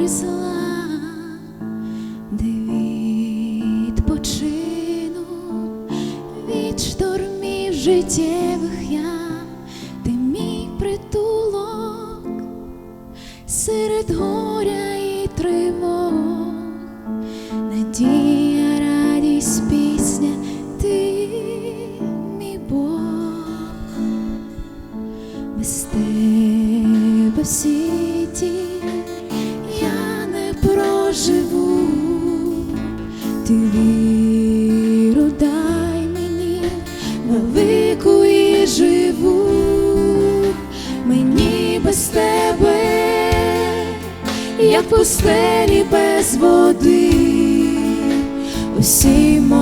присла, де відпочину від штормів життєвих я, ти мій притулок серед горя і тривог, надія, радість, пісня, ти мій Бог, без тебе всі. Віру дай мені велику і живу, мені без тебе, як пустелі без води, усі мої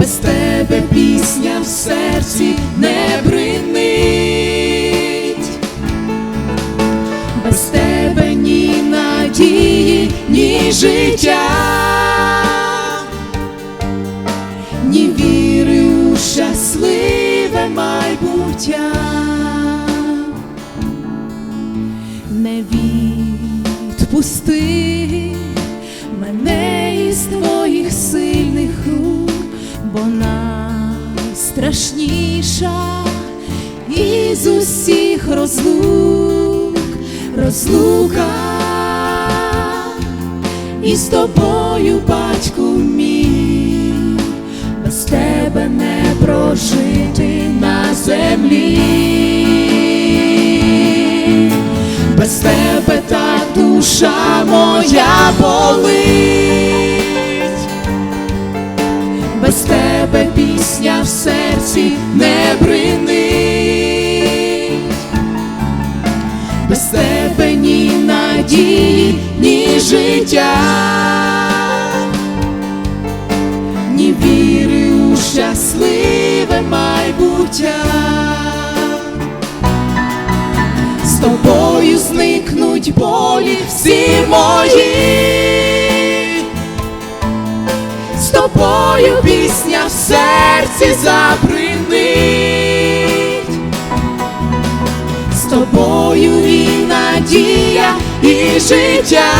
без тебе пісня в серці не бринить, без тебе ні надії, ні життя, ні віри у щасливе майбуття. Не відпусти мене із твоїх сильних найстрашніша із усіх розлук, розлука. Із тобою, батьку мій, без тебе не прожити на землі. Без тебе так душа моя болить, без тебе пісня в серці не бринить, без тебе ні надії, ні життя, ні віри у щасливе майбуття. З тобою зникнуть болі всі мої, з тобою пісня в серці забринить, з тобою і надія, і життя,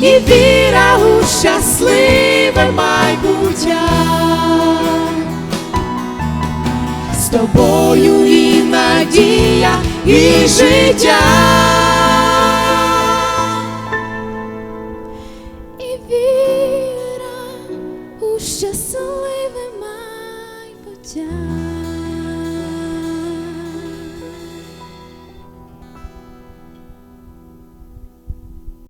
і віра у щасливе майбуття. З тобою і надія, і життя. Віра у щасливе майбуття.